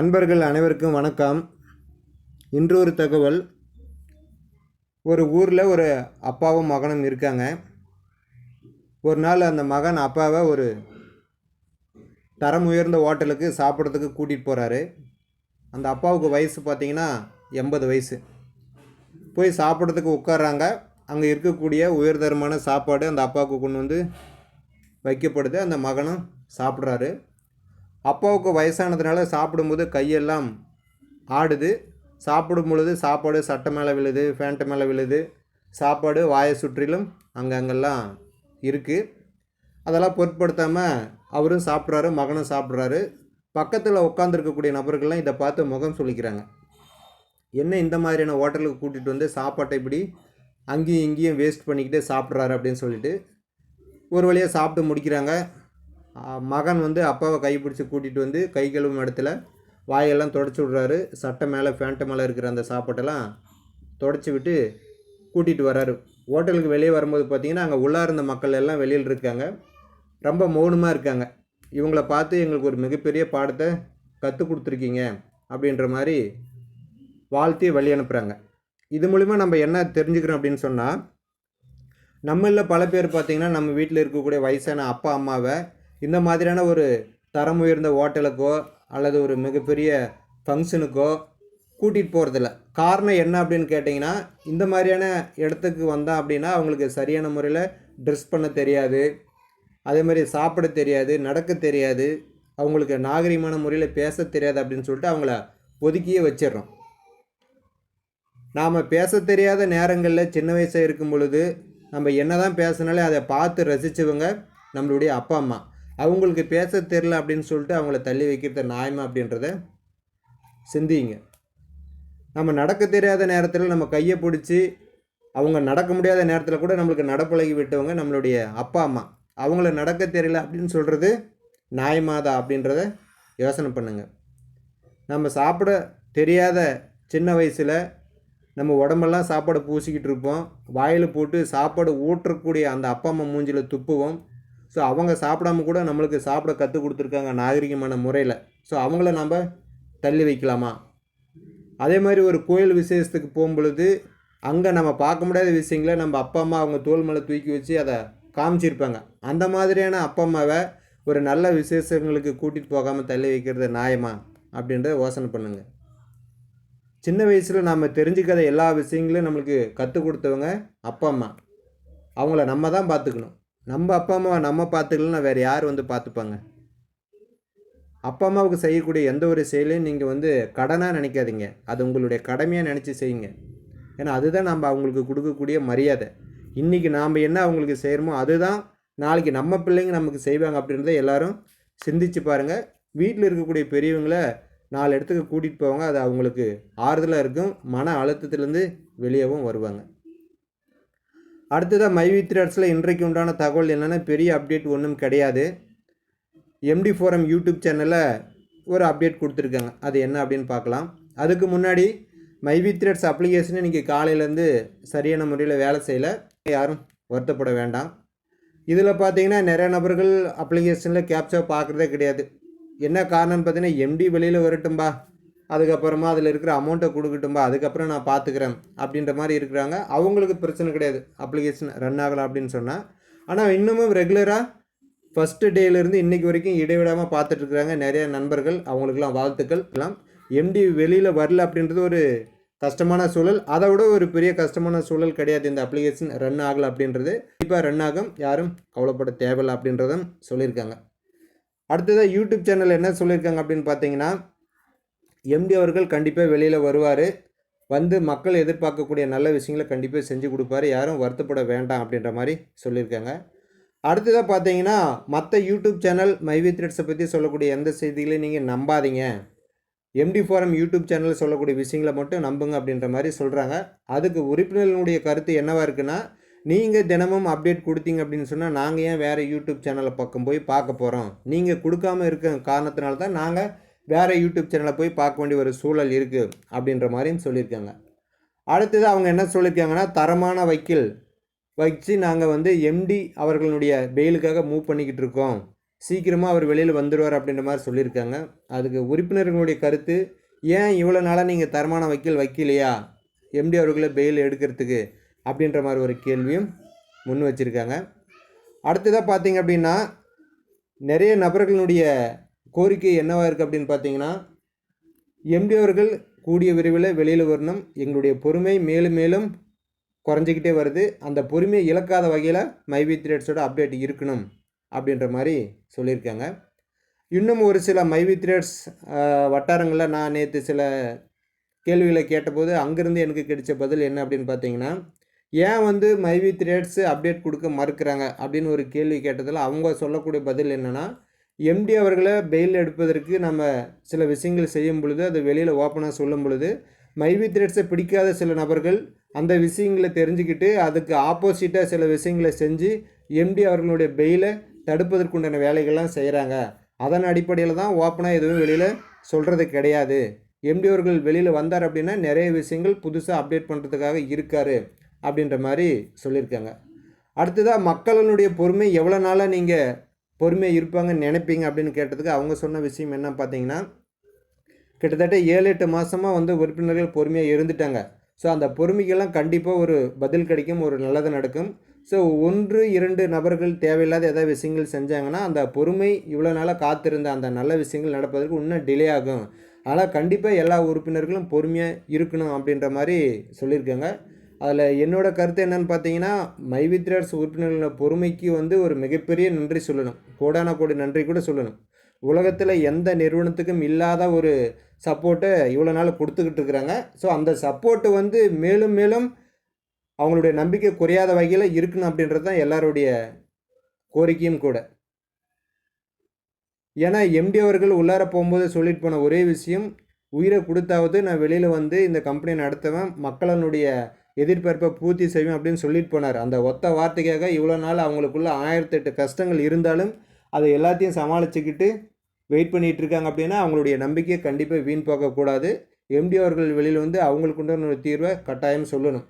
நண்பர்கள் அனைவருக்கும் வணக்கம். இன்று ஒரு தகவல். ஒரு ஊரில் ஒரு அப்பாவும் மகனும் இருக்காங்க. ஒரு நாள் அந்த மகன் அப்பாவை ஒரு தரம் உயர்ந்த ஹோட்டலுக்கு சாப்பிட்றதுக்கு கூட்டிகிட்டு போகிறாரு அந்த அப்பாவுக்கு வயசு பார்த்தீங்கன்னா எண்பது வயசு. போய் சாப்பிட்றதுக்கு உட்காறாங்க அங்கே இருக்கக்கூடிய உயர்தரமான சாப்பாடு அந்த அப்பாவுக்கு கொண்டு வந்து வைக்கப்படுது. அந்த மகனும் சாப்பிட்றாரு. அப்பாவுக்கு வயசானதுனால சாப்பிடும்போது கையெல்லாம் ஆடுது. சாப்பிடும் பொழுது சாப்பாடு சட்டை மேலே விழுது ஃபேண்ட்டு மேலே விழுது. சாப்பாடு வாயை சுற்றிலும் அங்கங்கெல்லாம் இருக்குது அதெல்லாம் பொருட்படுத்தாமல் அவரும் சாப்பிட்றாரு மகனும் சாப்பிட்றாரு. பக்கத்தில் உட்காந்துருக்கக்கூடிய நபர்கள்லாம் இதை பார்த்து முகம் சொல்லிக்கிறாங்க என்ன இந்த மாதிரியான ஹோட்டலுக்கு கூட்டிகிட்டு வந்து சாப்பாட்டை இப்படி அங்கேயும் இங்கேயும் வேஸ்ட் பண்ணிக்கிட்டு சாப்பிட்றாரு அப்படின்னு சொல்லிட்டு ஒரு வழியாக சாப்பிட்டு முடிக்கிறாங்க. மகன் வந்து அப்பாவை கைப்பிடிச்சி கூட்டிகிட்டு வந்து கை கழுவும் இடத்துல வாயெல்லாம் தொடச்சி விட்றாரு. சட்டை மேலே ஃபேண்ட்டு மேலே இருக்கிற அந்த சாப்பாட்டெல்லாம் தொடச்சி விட்டு கூட்டிகிட்டு வர்றாரு ஹோட்டலுக்கு வெளியே வரும்போது பார்த்தீங்கன்னா அங்கே உள்ளே இருந்த மக்கள் எல்லாம் வெளியில் இருக்காங்க. ரொம்ப மௌனமாக இருக்காங்க. இவங்கள பார்த்து எங்களுக்கு ஒரு மிகப்பெரிய பாடத்தை கற்றுக் கொடுத்துருக்கீங்க அப்படின்ற மாதிரி வாழ்த்தி வழி அனுப்புகிறாங்க இது மூலிமா நம்ம என்ன தெரிஞ்சுக்கிறோம் அப்படின்னு சொன்னால் நம்மளில் பல பேர் பார்த்திங்கன்னா நம்ம வீட்டில் இருக்கக்கூடிய வயசான அப்பா அம்மாவை இந்த மாதிரியான ஒரு தரம் உயர்ந்த ஹோட்டலுக்கோ அல்லது ஒரு மிகப்பெரிய ஃபங்க்ஷனுக்கோ கூட்டிகிட்டு போகிறதில்ல காரணம் என்ன அப்படின்னு கேட்டிங்கன்னா இந்த மாதிரியான இடத்துக்கு வந்தான் அப்படின்னா அவங்களுக்கு சரியான முறையில் ட்ரெஸ் பண்ண தெரியாது. அதே மாதிரி சாப்பிட தெரியாது நடக்க தெரியாது. அவங்களுக்கு நாகரீகமான முறையில் பேச தெரியாது அப்படின்னு சொல்லிட்டு அவங்கள ஒதுக்கியே வச்சிடுறோம். நாம் பேச தெரியாத நேரங்களில் சின்ன வயசாக இருக்கும் பொழுது நம்ம என்ன தான் பேசினாலே அதை பார்த்து ரசித்தவங்க நம்மளுடைய அப்பா அம்மா. அவங்களுக்கு பேச தெரில அப்படின்னு சொல்லிட்டு அவங்கள தள்ளி வைக்கிறது நியாயமா அப்படின்றத சிந்திங்க. நம்ம நடக்க தெரியாத நேரத்தில் நம்ம கையை பிடிச்சி அவங்க நடக்க முடியாத நேரத்தில் கூட நம்மளுக்கு நடப்பழகி விட்டவங்க நம்மளுடைய அப்பா அம்மா. அவங்கள நடக்க தெரியல அப்படின்னு சொல்கிறது நியாயமாதா அப்படின்றத யோசனை பண்ணுங்க. நம்ம சாப்பிட தெரியாத சின்ன வயசில் நம்ம உடம்பெல்லாம் சாப்பாடு பூசிக்கிட்டு இருப்போம். வாயில் போட்டு சாப்பாடு ஊற்றக்கூடிய அந்த அப்பா அம்மா மூஞ்சியில் துப்புவோம். ஸோ அவங்க சாப்பிடாம கூட நம்மளுக்கு சாப்பிட கற்றுக் கொடுத்துருக்காங்க நாகரிகமான முறையில். ஸோ அவங்கள நம்ம தள்ளி வைக்கலாமா? அதே மாதிரி ஒரு கோயில் விசேஷத்துக்கு போகும்பொழுது அங்கே நம்ம பார்க்க முடியாத விஷயங்களை நம்ம அப்பா அம்மா அவங்க தோல் மேலே தூக்கி வச்சு அதை காமிச்சிருப்பாங்க. அந்த மாதிரியான அப்பா அம்மாவை ஒரு நல்ல விசேஷங்களுக்கு கூட்டிகிட்டு போகாமல் தள்ளி வைக்கிறது நியாயமா? அப்படின்றத யோசனை பண்ணுங்கள் சின்ன வயசில் நாம் தெரிஞ்சுக்காத எல்லா விஷயங்களையும் நம்மளுக்கு கற்றுக் கொடுத்தவங்க அப்பா அம்மா. அவங்கள நம்ம தான் பார்த்துக்கணும். நம்ம அப்பா அம்மாவை நம்ம பார்த்துக்கலன்னா வேறு யார் வந்து பார்த்துப்பாங்க? அப்பா அம்மாவுக்கு செய்யக்கூடிய எந்த ஒரு செயலையும் நீங்கள் வந்து கடனாக நினைக்காதீங்க. அது உங்களுடைய கடமையாக நினச்சி செய்யுங்க. ஏன்னா அதுதான் நம்ம அவங்களுக்கு கொடுக்கக்கூடிய மரியாதை. இன்றைக்கி நாம் என்ன அவங்களுக்கு செய்கிறோமோ அதுதான் நாளைக்கு நம்ம பிள்ளைங்க நமக்கு செய்வாங்க அப்படின்றத எல்லாரும் சிந்திச்சு பாருங்கள் வீட்டில் இருக்கக்கூடிய பெரியவங்களை நாலு இடத்துக்கு கூட்டிகிட்டு போவாங்க. அது அவங்களுக்கு ஆறுதலாக இருக்கும். மன அழுத்தத்திலேருந்து வெளியேவும் வருவாங்க. அடுத்ததாக மைவி த்ரெட்ஸில் இன்றைக்கு உண்டான தகவல் என்னென்னா பெரிய அப்டேட் ஒன்றும் கிடையாது. எம்டி ஃபோரம் யூடியூப் சேனலில் ஒரு அப்டேட் கொடுத்துருக்காங்க. அது என்ன அப்படின்னு பார்க்கலாம். அதுக்கு முன்னாடி மைவி த்ரெட்ஸ் அப்ளிகேஷன் இன்றைக்கி காலையிலேருந்து சரியான முறையில் வேலை செய்யலை. யாரும் வருத்தப்பட வேண்டாம். இதில் பார்த்தீங்கன்னா நிறைய நபர்கள் அப்ளிகேஷனில் கேப்சா பார்க்குறதே கிடையாது. என்ன காரணம்னு பார்த்தீங்கன்னா எம்டி வெளியில் வரட்டும்பா. அதுக்கப்புறமா அதில் இருக்கிற அமௌண்ட்டை கொடுக்கட்டும்பா அதுக்கப்புறம் நான் பார்த்துக்கிறேன் அப்படின்ற மாதிரி இருக்கிறாங்க. அவங்களுக்கு பிரச்சனை கிடையாது. அப்ளிகேஷன் ரன் ஆகலாம் அப்படின்னு சொன்னால் ஆனால் இன்னமும் ரெகுலராக ஃபஸ்ட்டு டேலேருந்து இன்றைக்கி வரைக்கும் இடைவிடாமல் பார்த்துட்ருக்குறாங்க நிறைய நண்பர்கள் அவங்களுக்கெல்லாம் வாழ்த்துக்கள். எல்லாம் எம்டி வெளியில் வரல அப்படின்றது ஒரு கஷ்டமான சூழல். அதை விட ஒரு பெரிய கஷ்டமான சூழல் கிடையாது. இந்த அப்ளிகேஷன் ரன் ஆகலை அப்படின்றது. கண்டிப்பாக ரன் ஆகும். யாரும் கவலைப்பட தேவையில்லை அப்படின்றதும் சொல்லியிருக்காங்க. அடுத்ததாக யூடியூப் சேனல் என்ன சொல்லியிருக்காங்க அப்படின்னு பார்த்தீங்கன்னா எம்டி அவர்கள் கண்டிப்பாக வெளியில் வருவார். வந்து மக்கள் எதிர்பார்க்கக்கூடிய நல்ல விஷயங்களை கண்டிப்பாக செஞ்சு கொடுப்பாரு. யாரும் வருத்தப்பட வேண்டாம் அப்படின்ற மாதிரி சொல்லியிருக்காங்க. அடுத்ததாக பார்த்தீங்கன்னா மற்ற யூடியூப் சேனல் மைவி த்ரெட்ஸை பற்றி சொல்லக்கூடிய எந்த செய்திகளையும் நீங்கள் நம்பாதீங்க. எம்டி ஃபோரம் யூடியூப் சேனலில் சொல்லக்கூடிய விஷயங்களை மட்டும் நம்புங்க அப்படின்ற மாதிரி சொல்கிறாங்க அதுக்கு உறுப்பினர்களுடைய கருத்து என்னவாக இருக்குன்னா நீங்கள் தினமும் அப்டேட் கொடுத்தீங்க அப்படின்னு சொன்னால் நாங்கள் ஏன் வேறு யூடியூப் சேனலை பக்கம் போய் பார்க்க போகிறோம் நீங்கள் கொடுக்காம இருக்க காரணத்தினால தான் நாங்கள் வேறு யூடியூப் சேனலை போய் பார்க்க வேண்டிய ஒரு சூழல் இருக்குது அப்படின்ற மாதிரியும் சொல்லியிருக்காங்க. அடுத்தது அவங்க என்ன சொல்லியிருக்காங்கன்னா தரமான வைக்கில் வச்சு நாங்கள் வந்து எம்டி அவர்களுடைய பெயிலுக்காக மூவ் பண்ணிக்கிட்டு இருக்கோம். சீக்கிரமாக அவர் வெளியில் வந்துடுவார் அப்படின்ற மாதிரி சொல்லியிருக்காங்க. அதுக்கு உறுப்பினர்களுடைய கருத்து ஏன் இவ்வளோ நாளாக நீங்கள் தரமான வக்கீல் வைக்கலையா? எம்டி அவர்களை பெயில் எடுக்கிறதுக்கு அப்படின்ற மாதிரி ஒரு கேள்வியும் முன் வச்சுருக்காங்க. அடுத்ததாக பார்த்தீங்க அப்படின்னா நிறைய நபர்களுடைய கோரிக்கை என்னவாக இருக்குது அப்படின்னு பார்த்தீங்கன்னா எம்டி அவர்கள் கூடிய விரைவில் வெளியில் வரணும். எங்களுடைய பொறுமை மேலும் மேலும் குறைஞ்சிக்கிட்டே வருது. அந்த பொறுமையை இழக்காத வகையில் மைவி த்ரேட்ஸோட அப்டேட் இருக்கணும் அப்படின்ற மாதிரி சொல்லியிருக்காங்க. இன்னும் ஒரு சில மைவி த்ரேட்ஸ் வட்டாரங்களில் நான் நேற்று சில கேள்விகளை கேட்டபோது அங்கேருந்து எனக்கு கிடைச்ச பதில் என்ன அப்படின்னு பார்த்தீங்கன்னா ஏன் வந்து மைவி த்ரேட்ஸு அப்டேட் கொடுக்க மறுக்கிறாங்க அப்படின்னு ஒரு கேள்வி கேட்டதில் அவங்க சொல்லக்கூடிய பதில் என்னென்னா எம்டி அவர்களை பெயில் எடுப்பதற்கு நம்ம சில விஷயங்கள் செய்யும் பொழுது அது வெளியில் ஓப்பனாக சொல்லும் பொழுது மைவி த்ரெட்ஸை பிடிக்காத சில நபர்கள் அந்த விஷயங்களை தெரிஞ்சுக்கிட்டு அதுக்கு ஆப்போசிட்டாக சில விஷயங்களை செஞ்சு எம்டி அவர்களுடைய பெயிலை தடுப்பதற்குண்டான வேலைகள்லாம் செய்கிறாங்க அதன் அடிப்படையில் தான் ஓப்பனாக எதுவும் வெளியில் சொல்கிறது கிடையாது. எம்டி அவர்கள் வெளியில் வந்தார் அப்படின்னா நிறைய விஷயங்கள் புதுசாக அப்டேட் பண்ணுறதுக்காக இருக்கார் அப்படின்ற மாதிரி சொல்லியிருக்காங்க. அடுத்ததாக மக்களினுடைய பொறுமை எவ்வளோ நாளாக நீங்கள் பொறுமையாக இருப்பாங்கன்னு நினைப்பீங்க அப்படின்னு கேட்டதுக்கு அவங்க சொன்ன விஷயம் என்ன பார்த்தீங்கன்னா கிட்டத்தட்ட ஏழு எட்டு மாதமாக வந்து உறுப்பினர்கள் பொறுமையாக இருந்துட்டாங்க. ஸோ அந்த பொறுமைக்கெல்லாம் கண்டிப்பாக ஒரு பதில் கிடைக்கும் ஒரு நல்லது நடக்கும். ஸோ ஒன்று இரண்டு நபர்கள் தேவையில்லாத ஏதாவது விஷயங்கள் செஞ்சாங்கன்னா அந்த பொறுமை இவ்வளோ நாளாக காத்திருந்த அந்த நல்ல விஷயங்கள் நடப்பதற்கு இன்னும் டிலே ஆகும். ஆனால் கண்டிப்பாக எல்லா உறுப்பினர்களும் பொறுமையாக இருக்கணும் அப்படின்ற மாதிரி சொல்லியிருக்காங்க. அதில் என்னோடய கருத்து என்னன்னு பார்த்தீங்கன்னா மைவித்ரர்ஸ் உறுப்பினர்களோட பொறுமைக்கு வந்து ஒரு மிகப்பெரிய நன்றி சொல்லணும். கோடான கோடி நன்றி கூட சொல்லணும். உலகத்தில் எந்த நிறுவனத்துக்கும் இல்லாத ஒரு சப்போர்ட்டை இவ்வளோ நாள் கொடுத்துக்கிட்டு இருக்கிறாங்க. ஸோ அந்த சப்போர்ட்டு வந்து மேலும் மேலும் அவங்களுடைய நம்பிக்கை குறையாத வகையில் இருக்கணும் அப்படின்றது தான் எல்லாருடைய கோரிக்கையும் கூட. ஏன்னா எம்டி அவர்கள் உள்ளார போகும்போது சொல்லிட்டு போன ஒரே விஷயம் உயிரை கொடுத்தாவது நான் வெளியில் வந்து இந்த கம்பெனி நடத்துவேன் மக்களினுடைய எதிர்பார்ப்பை பூர்த்தி செய்வேன் அப்படின்னு சொல்லிட்டு போனார். அந்த ஒத்த வார்த்தைக்காக இவ்வளோ நாள் அவங்களுக்குள்ள ஆயிரத்தெட்டு கஷ்டங்கள் இருந்தாலும் அதை எல்லாத்தையும் சமாளிச்சுக்கிட்டு வெயிட் பண்ணிகிட்டு இருக்காங்க அப்படின்னா அவங்களுடைய நம்பிக்கையை கண்டிப்பாக வீண் போகக்கூடாது எம்டி அவர்கள் வெளியில் வந்து அவங்களுக்குண்டான ஒரு தீர்வை கட்டாயம் சொல்லணும்.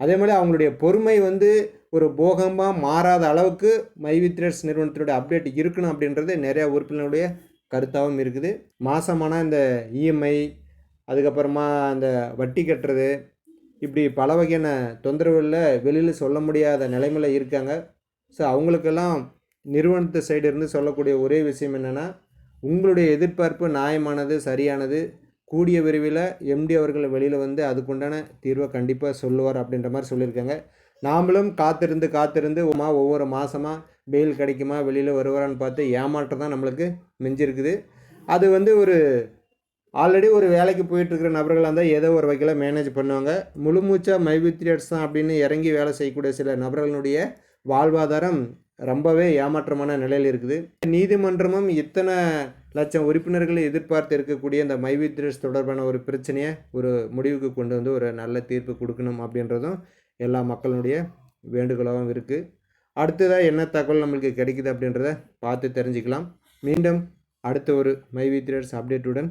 அதே மாதிரி அவங்களுடைய பொறுமை வந்து ஒரு போகமாக மாறாத அளவுக்கு மைவித்ரேட்ஸ் நிறுவனத்தினுடைய அப்டேட் இருக்கணும் அப்படின்றது நிறையா உறுப்பினருடைய கருத்தாகவும் இருக்குது. மாதமான இந்த இஎம்ஐ அதுக்கப்புறமா அந்த வட்டி கட்டுறது இப்படி பல வகையான தொந்தரவுகளில் வெளியில் சொல்ல முடியாத நிலைமையில் இருக்காங்க. ஸோ அவங்களுக்கெல்லாம் நிறுவனத்து சைடு இருந்து சொல்லக்கூடிய ஒரே விஷயம் என்னென்னா உங்களுடைய எதிர்பார்ப்பு நியாயமானது சரியானது கூடிய விரைவில் எம்டி அவர்கள் வெளியில் வந்து அதுக்குண்டான தீர்வை கண்டிப்பாக சொல்லுவார் அப்படின்ற மாதிரி சொல்லியிருக்காங்க. நாமளும் காத்திருந்து காத்திருந்து உமா ஒவ்வொரு மாதமாக வெயில் கிடைக்குமா வெளியில் வருவாரான்னு பார்த்து ஏமாற்றம் தான் நம்மளுக்கு மிஞ்சிருக்குது. அது வந்து ஒரு ஆல்ரெடி ஒரு வேலைக்கு போயிட்டுருக்கிற நபர்களாக இருந்தால் ஏதோ ஒரு வகையில் மேனேஜ் பண்ணுவாங்க. முழுமூச்சாக மைவித்ரியட்ஸ் தான் அப்படின்னு இறங்கி வேலை செய்யக்கூடிய சில நபர்களுடைய வாழ்வாதாரம் ரொம்பவே ஏமாற்றமான நிலையில் இருக்குது. நீதிமன்றமும் இத்தனை லட்சம் உறுப்பினர்களை எதிர்பார்த்து இருக்கக்கூடிய இந்த மைவித்ரஸ் தொடர்பான ஒரு பிரச்சனையை ஒரு முடிவுக்கு கொண்டு வந்து ஒரு நல்ல தீர்ப்பு கொடுக்கணும் அப்படின்றதும் எல்லா மக்களுடைய வேண்டுகோளாகவும் இருக்குது அடுத்ததாக என்ன தகவல் நம்மளுக்கு கிடைக்குது அப்படின்றத பார்த்து தெரிஞ்சுக்கலாம். மீண்டும் அடுத்த ஒரு மைவித்ரஸ் அப்டேட்டுடன்